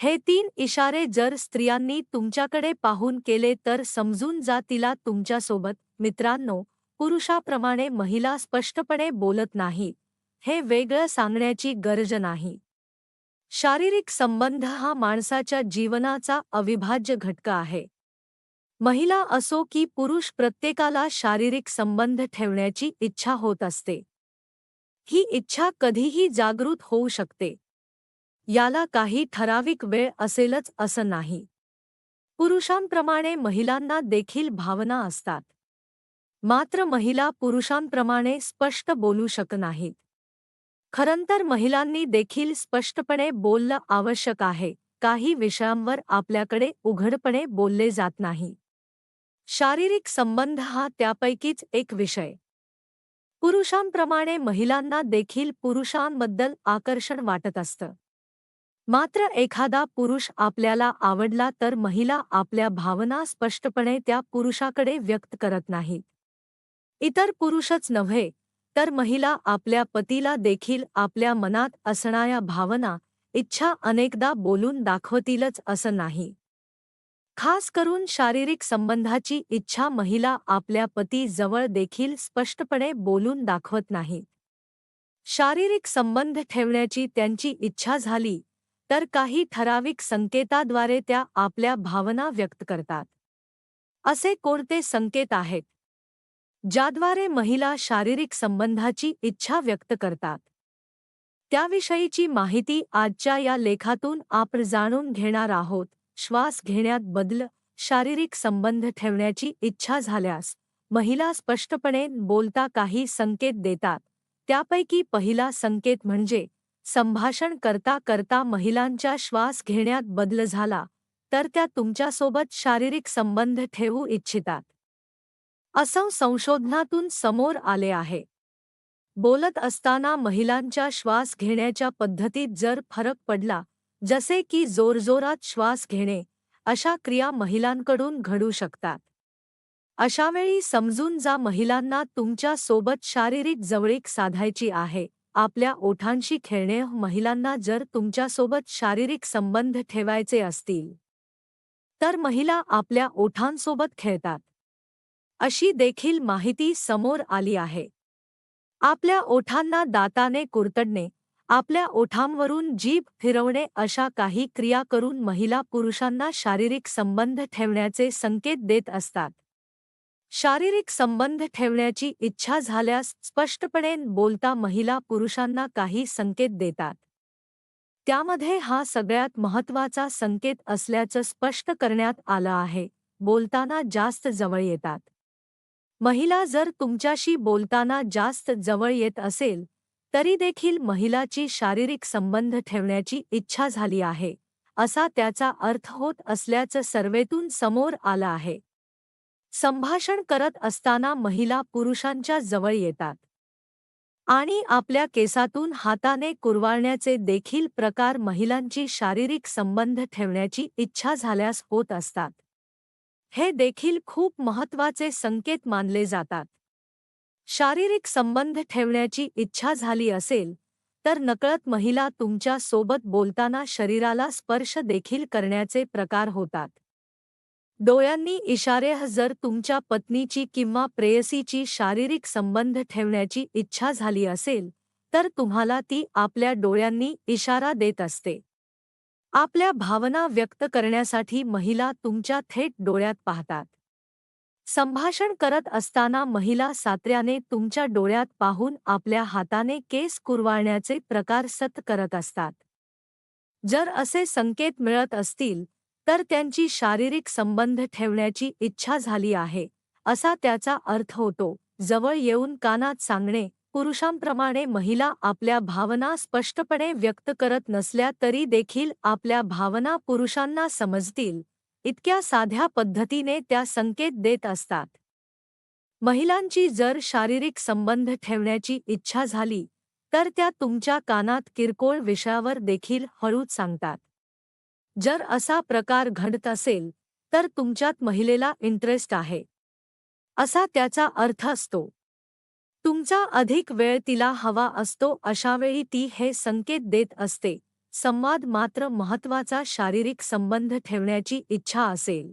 हे तीन इशारे जर स्त्रियांनी तुमच्याकडे पाहून केले तर समजून जा तिला तुमच्यासोबत मित्रांनो पुरुषाप्रमाणे महिला स्पष्टपणे बोलत नाही. हे वेगळं सांगण्याची गरज नाही. शारीरिक संबंध हा माणसाच्या जीवनाचा अविभाज्य घटक आहे. महिला असो की पुरुष प्रत्येकाला शारीरिक संबंध ठेवण्याची इच्छा होत असते. ही इच्छा कधीही जागृत होऊ शकते. याला काही ठराविक वेळ असेलच असं नाही. पुरुषांप्रमाणे महिलांना देखील भावना असतात. मात्र महिला पुरुषांप्रमाणे स्पष्ट बोलू शक नाहीत. खरंतर महिलांनी देखील स्पष्टपणे बोललं आवश्यक आहे. काही विषयांवर आपल्याकडे उघडपणे बोलले जात नाही. शारीरिक संबंध हा त्यापैकीच एक विषय. पुरुषांप्रमाणे महिलांना देखील पुरुषांबद्दल आकर्षण वाटत असतं. मात्र एखादा पुरुष आपल्याला आवडला तर महिला आपल्या भावना स्पष्टपणे त्या पुरुषाकडे व्यक्त करत नाहीत इतर पुरुषच नव्हे तर महिला आपल्या पतीला देखील आपल्या मनात असणाऱ्या भावना इच्छा अनेकदा बोलून दाखवतीलच असं नाही. खास करून शारीरिक संबंधाची इच्छा महिला आपल्या पती जवळ देखील स्पष्टपणे बोलून दाखवत नाहीत शारीरिक संबंध ठेवण्याची त्यांची इच्छा झाली तर काही ठराविक संकेताद्वारे त्या आपल्या भावना व्यक्त करतात. असे कोणते संकेत आहेत? ज्याद्वारे महिला शारीरिक संबंधाची इच्छा व्यक्त करतात. त्याविषयीची माहिती आजच्या या लेखातून आपण जाणून घेणार आहोत. श्वास घेण्यात बदल शारीरिक संबंध ठेवण्याची इच्छा झाल्यास महिला स्पष्टपणे बोलता काही संकेत देतात. त्यापैकी पहिला संकेत म्हणजे संभाषण करता करता महिलांच्या श्वास घेण्यात बदल झाला तर त्या तुमच्यासोबत शारीरिक संबंध ठेवू इच्छितात. असं संशोधनातून समोर आले आहे. बोलत असताना महिलांच्या श्वास घेण्याच्या पद्धतीत जर फरक पडला जसे की जोरजोरात श्वास घेणे अशा क्रिया महिलांकडून घडू शकतात. अशावेळी समजून जा महिलांना तुमच्यासोबत शारीरिक जवळीक साधायची आहे. आपल्या ओठांशी खेळणे महिलांना जर तुमच्यासोबत शारीरिक संबंध ठेवायचे असतील तर महिला आपल्या ओठांसोबत खेळतात. अशी देखील माहिती समोर आली आहे. आपल्या ओठांना दाताने कुरतडणे आपल्या ओठांवरून जीभ फिरवणे अशा काही क्रिया करून महिला पुरुषांना शारीरिक संबंध ठेवण्याचे संकेत देत असतात. शारीरिक संबंध ठेवण्याची इच्छा झाल्यास स्पष्टपणे बोलता महिला पुरुषांना काही संकेत देतात. त्यामध्ये हा सगळ्यात महत्त्वाचा संकेत असल्याचं स्पष्ट करण्यात आलं आहे. बोलताना जास्त जवळ येतात. महिला जर तुमच्याशी बोलताना जास्त जवळ येत असेल तरी देखील महिलाची शारीरिक संबंध ठेवण्याची इच्छा झाली आहे असा त्याचा अर्थ होत असल्याचं सर्वेतून समोर आलं आहे. संभाषण करत असताना महिला पुरुषांच्या जवळ येतात. आणि आपल्या केसातून हाताने कुरवाळण्याचे देखील प्रकार महिलांची शारीरिक संबंध ठेवण्याची इच्छा झाल्यास होत असतात. हे देखील खूप महत्त्वाचे संकेत मानले जातात. शारीरिक संबंध ठेवण्याची इच्छा झाली असेल तर नकळत महिला तुमच्यासोबत बोलताना शरीराला स्पर्श देखील करण्याचे प्रकार होतात. डोळ्यांनी इशारे जर तुमच्या पत्नीची किंवा प्रेयसीची शारीरिक संबंध ठेवण्याची इच्छा झाली असेल तर तुम्हाला ती आपल्या डोळ्यांनी इशारा देत असते. आपल्या भावना व्यक्त करण्यासाठी महिला तुमच्या थेट डोळ्यात पाहतात. संभाषण करत असताना महिला सात्र्याने तुमच्या डोळ्यात पाहून आपल्या हाताने केस कुरवाळण्याचे प्रकार सत करत असतात. जर असे संकेत मिळत असतील तर त्यांची शारीरिक संबंध ठेवण्याची इच्छा झाली आहे. असा त्याचा अर्थ होतो जवळ येऊन कानात सांगणे पुरुषांप्रमाणे महिला आपल्या भावना स्पष्टपणे व्यक्त करत नसल्या तरी देखील आपल्या भावना पुरुषांना समजतील. इतक्या साध्या पद्धतीने त्या संकेत देत असतात. महिलांची जर शारीरिक संबंध ठेवण्याची इच्छा झाली तर त्या तुमच्या कानात किरकोळ विषयावर देखील हळूच सांगतात. जर असा प्रकार घडत असेल तर तुमच्यात महिलेला इंटरेस्ट आहे. असा त्याचा अर्थ असतो. तुमचा अधिक वेळ तिला हवा असतो अशावेळी ती हे संकेत देत असते. संवाद मात्र महत्त्वाचा शारीरिक संबंध ठेवण्याची इच्छा असेल.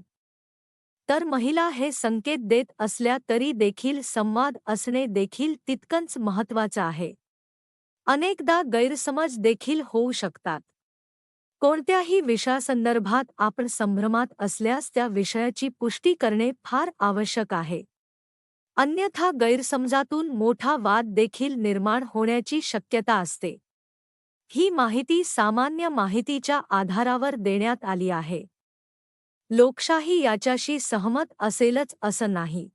तर महिला हे संकेत देत असल्या तरी देखील संवाद असणे देखील तितकंच महत्वाचं आहे. अनेकदा गैरसमज देखील होऊ शकतात. कोणत्याही विषयासंदर्भात आपण संभ्रमात असल्यास त्या विषयाची पुष्टी करणे फार आवश्यक आहे. अन्यथा गैरसमजातून मोठा वाद देखील निर्माण होण्याची शक्यता असते. ही माहिती सामान्य माहितीच्या आधारावर देण्यात आली आहे. लोकशाही याच्याशी सहमत असेलच असं नाही.